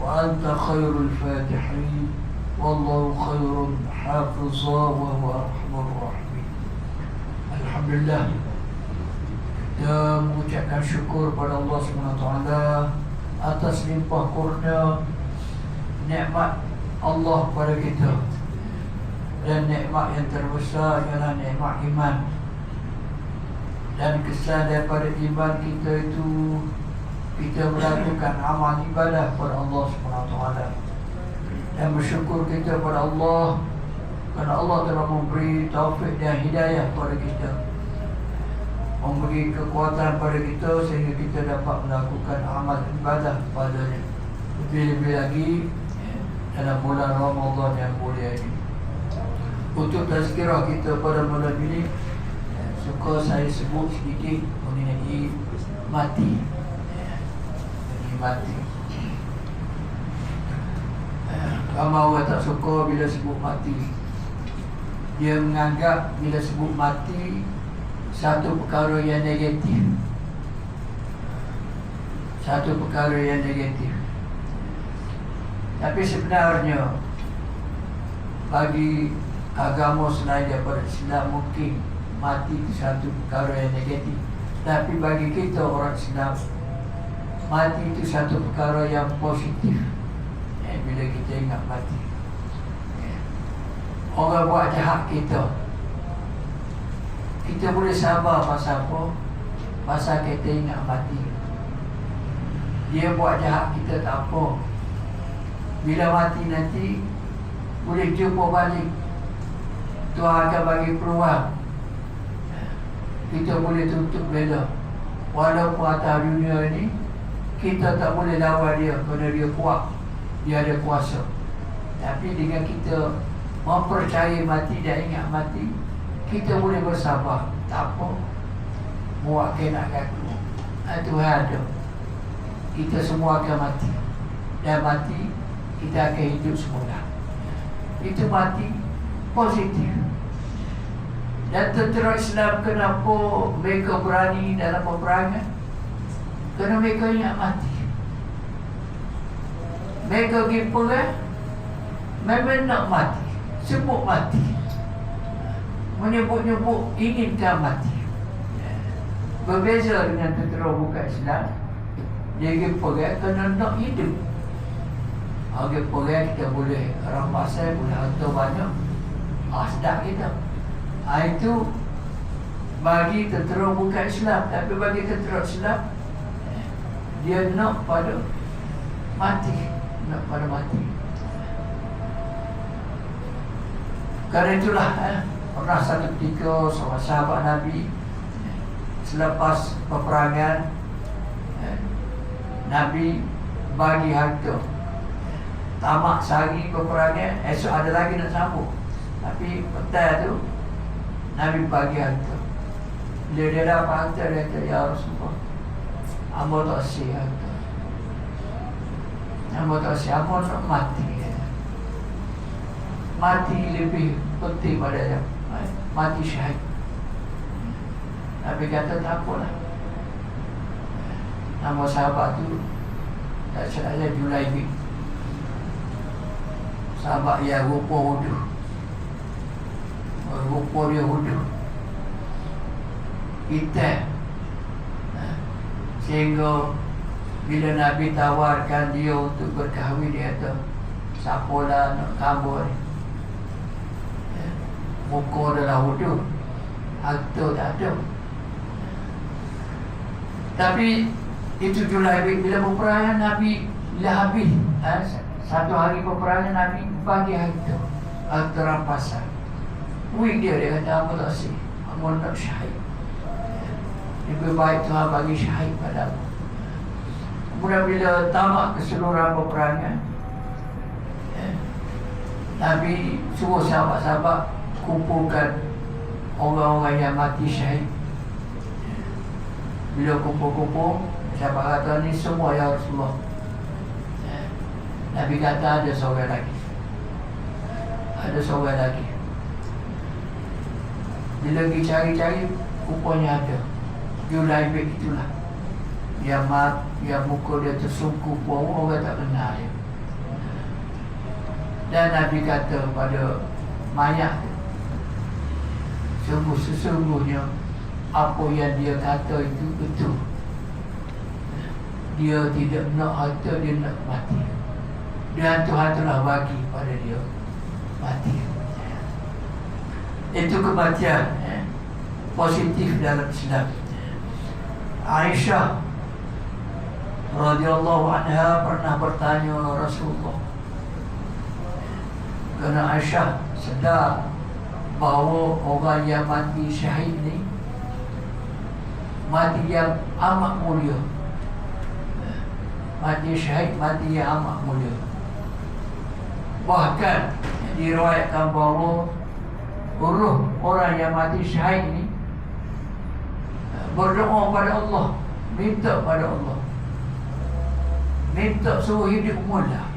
وأنت خير الفاتحين والله خير حافظا وهو أرحم الراحمين الحمد لله kita mengucapkan syukur pada Allah SWT atas limpah kurnia nikmat Allah pada kita dan nikmat yang terbesar ialah nikmat iman dan kesan daripada iman kita itu kita melakukan amal ibadah kepada Allah SWT dan bersyukur kita kepada Allah kerana Allah telah memberi taufik dan hidayah kepada kita. Memberi kekuatan pada kita sehingga kita dapat melakukan amal ibadah padanya lebih-lebih lagi dalam bulan Ramadan yang mulia ini. Untuk tazkirah kita pada malam ini suka saya sebut sedikit mengenai mati mati. Ramai orang tak suka bila sebut mati. Dia menganggap bila sebut mati Satu perkara yang negatif. Satu perkara yang negatif. Tapi sebenarnya Bagi agama selain daripada Islam mungkin Mati itu satu perkara yang negatif. Tapi bagi kita orang Islam Mati itu satu perkara yang positif. Eh, Bila kita ingat mati. Eh. Orang buat jahat kita. Kita boleh sabar pasal apa? Pasal kita ingat mati. Dia buat jahat kita tak apa. Bila mati nanti Boleh jumpa balik. Tuhan akan bagi peluang. Kita boleh tutup bela Walaupun atas dunia ini kita tak boleh lawan dia kerana dia kuat. Dia ada kuasa. Tapi dengan kita mempercayai mati dan ingat mati kita boleh bersabar. Tak apa. Buat kena kaku Tuhan ada. Kita semua akan mati. Dan mati kita akan hidup semula. Itu mati positif. Dan tentera Islam kenapa mereka berani dalam peperangan kerana mereka ingat mati. Mereka pergi perang Memang nak mati. Sebut mati. Menyebut-nyebut inginkan mati. Berbeza dengan tentera bukan Islam. Dia pergi perang kerana nak hidup. Pergi perang kita boleh rampasan Boleh hantar banyak. Ah, sedap kita. Ah, Itu bagi tentera bukan Islam. Tapi bagi tentera Islam dia nak pada mati nak pada mati. Kerana itulah eh, pernah satu ketika seorang sahabat Nabi selepas peperangan eh, Nabi bagi harta. Tamak sehari peperangan esok ada lagi nak sambung. Tapi petang tu Nabi bagi harta. Bila dia dapat harta dia kata Ya Rasulullah Amba tak sihat. Amba tak sihat. Amba nak mati Mati lebih penting pada dia Mati syahid. Nabi kata tak apalah Nama sahabat tu Tak salah Julaibi Sahabat yang rupa huduh Rupa dia huduh Kita Sehingga bila Nabi tawarkan dia untuk berkahwin dia kata Siapalah nak kabur ya. Muka adalah wudhu Harta tak ada. Tapi itu juga bila peperangan Nabi bila habis. Ha? Satu hari peperangan Nabi bagi harta. Harta rampasan. Wih dia dia kata apa tak sih? Aku nak syahid lebih baik Tuhan bagi syahid pada aku Kemudian bila tamat keseluruhan peperangan Nabi suruh sahabat-sahabat kumpulkan orang-orang yang mati syahid. Bila kumpul-kumpul sahabat kata ni semua ya Rasulullah. Nabi kata ada seorang lagi. Ada seorang lagi. Bila pergi cari-cari rupanya ada dia lain itulah. Yang mat, yang muka dia tersungkup pun orang tak kenal dia. Dan Nabi kata pada mayat sungguh sesungguhnya apa yang dia kata itu betul. Dia tidak nak harta dia nak mati. Dan Tuhan telah bagi pada dia mati. Itu kematian eh, positif dalam Islam Aisyah radhiyallahu anha pernah bertanya Rasulullah. Kerana Aisyah sedar bahawa orang yang mati syahid ni mati yang amat mulia. Mati syahid mati yang amat mulia. Bahkan diriwayatkan bahawa Ruh orang yang mati syahid ni Berdoa pada Allah. Minta pada Allah. Minta suruh hidup mula.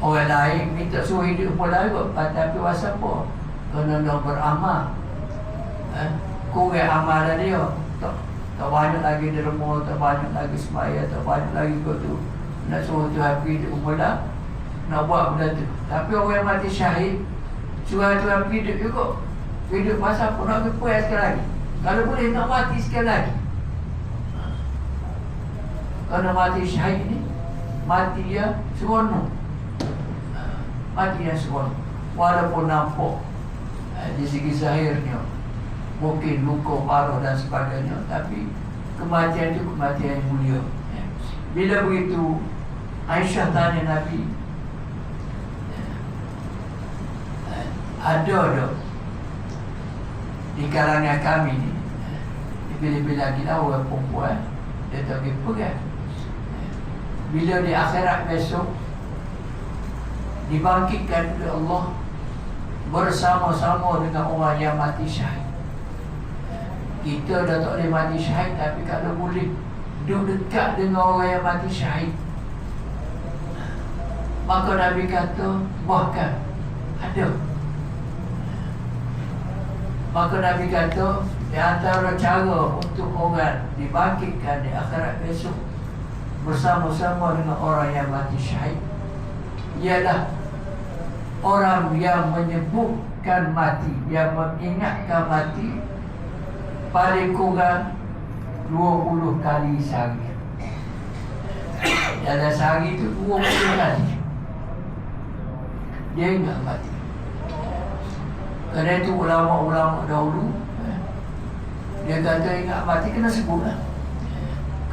Orang lain minta suruh hidup mula juga. Tapi pasal apa? Kerana dia beramal. Eh? Kurang amalan dia. Tak, tak banyak lagi derma Tak banyak lagi semaya Tak banyak lagi kot tu. Nak suruh Tuhan hidup mula. Nak buat benda tu. Tapi orang yang mati syahid Suruh Tuhan hidup juga Hidup masa pun nak kepuai sekali lagi. Kalau boleh nak mati sekali lagi. Kerana mati syahid ni Mati ya seronok. Mati yang seronok. Walaupun nampak eh, Di segi zahirnya Mungkin luka parah dan sebagainya Tapi kematian itu kematian yang mulia. Ya. Bila begitu Aisyah tanya Nabi ada ada di kalangan kami ni bila-bila lagi lah orang perempuan dia tak pergi pegang. Bila di akhirat besok dibangkitkan oleh Allah bersama-sama dengan orang yang mati syahid. Kita dah tak boleh mati syahid tapi kalau boleh duduk dekat dengan orang yang mati syahid. Maka Nabi kata bahkan ada Maka Nabi kata Di antara cara untuk orang dibangkitkan di akhirat besok Bersama-sama dengan orang yang mati syahid Ialah Orang yang menyebutkan mati Yang mengingatkan mati Paling kurang 20 kali sehari. Dalam sehari itu 20 kali. Dia ingat mati kerana itu ulama-ulama dahulu eh, Dia kata ingat mati kena sebut lah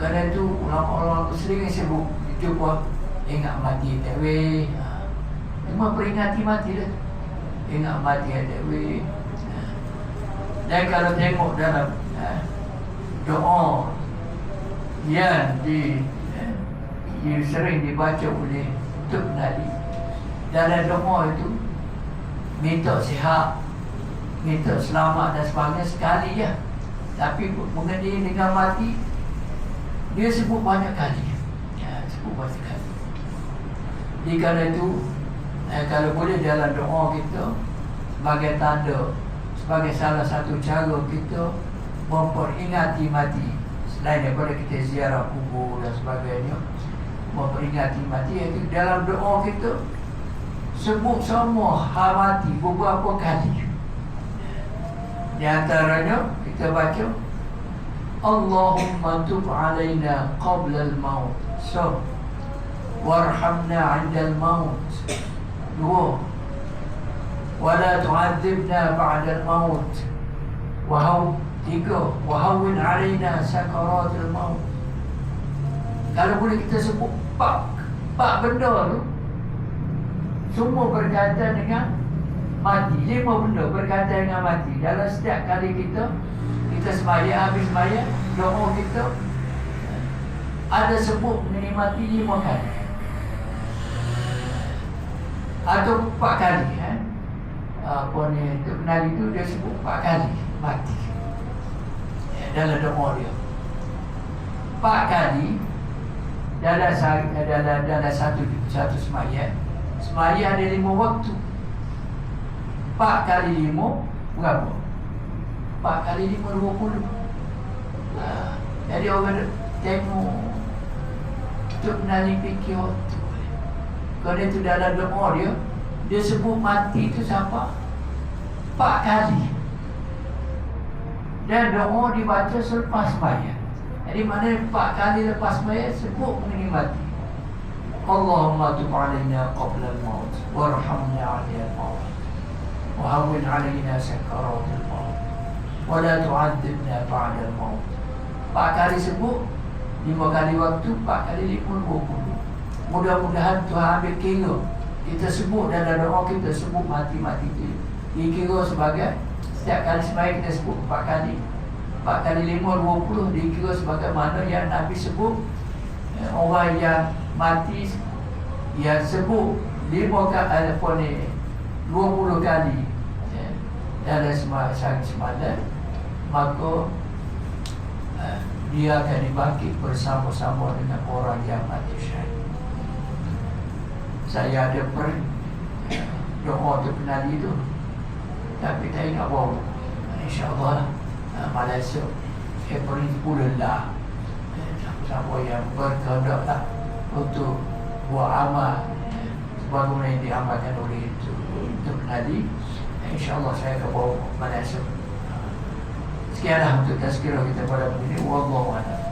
Kerana itu ulama-ulama sering sebut Jumpa ingat mati that way. Cuma peringati mati dah Ingat mati that way. Dan kalau tengok dalam ha, Doa Yang di yang sering dibaca oleh Tuk Nadi Dalam doa itu Minta sihat minta selamat dan sebagainya sekali ya. Tapi mengenai dengan mati dia sebut banyak kali. Ya, sebut banyak kali. Di kala itu eh, kalau boleh dalam doa kita sebagai tanda sebagai salah satu cara kita memperingati mati selain daripada kita ziarah kubur dan sebagainya memperingati mati iaitu dalam doa kita sebut semua hal mati beberapa kali di antaranya kita baca Allahumma tub alaina qabla al-maut. So, warhamna 'inda al-maut. Dua. Wala tu'adzibna ba'da al-maut. Wahau tiga. Wahawin 'alaina sakarat al-maut. Kalau boleh kita sebut empat, empat benda tu semua berkaitan dengan mati. Lima benda berkaitan dengan mati. Dalam setiap kali kita kita semaya habis semaya doa kita ada sebut mengenai mati lima kali. Atau empat kali eh? Apa ni Tok Penali tu dia sebut empat kali Mati. Eh, Dalam doa dia. Empat kali dalam, dalam, dalam satu satu semayang Semayang ada lima waktu Empat kali lima Berapa? Empat kali lima dua puluh ha, Jadi orang tengok Tok Penali fikir waktu Kerana itu dalam doa dia Dia sebut mati itu siapa? Empat kali Dan doa dibaca selepas semayang jadi mana empat kali lepas mayat sebut mengenai mati. Allahumma tub alaina qabla al-maut warhamna 'ala al-maut. وهون علينا سكرات الموت ولا تعذبنا بعد الموت Empat kali sebut Lima kali waktu Empat kali lima dua puluh Mudah-mudahan Tuhan ambil kira Kita sebut dalam doa kita sebut mati-mati itu Dikira sebagai Setiap kali sembahyang kita sebut empat kali Empat kali lima dua puluh Dikira sebagai mana yang Nabi sebut eh, Orang yang mati Yang sebut Lima kali apa ni Dua puluh kali. Eh, Dalam sehari semalam. Maka eh, Dia akan dibangkit bersama-sama Dengan orang yang mati syahid. Saya ada per eh, Doa terkenali itu. Tapi tak ingat bawa InsyaAllah uh, Malaysia April 10 lah. Siapa yang berkehendak lah Untuk buat amal eh, Sebagaimana yang diamalkan oleh itu Untuk Nabi InsyaAllah saya akan bawa Malaysia Sekianlah untuk tazkirah kita pada hari ini. Wallahualam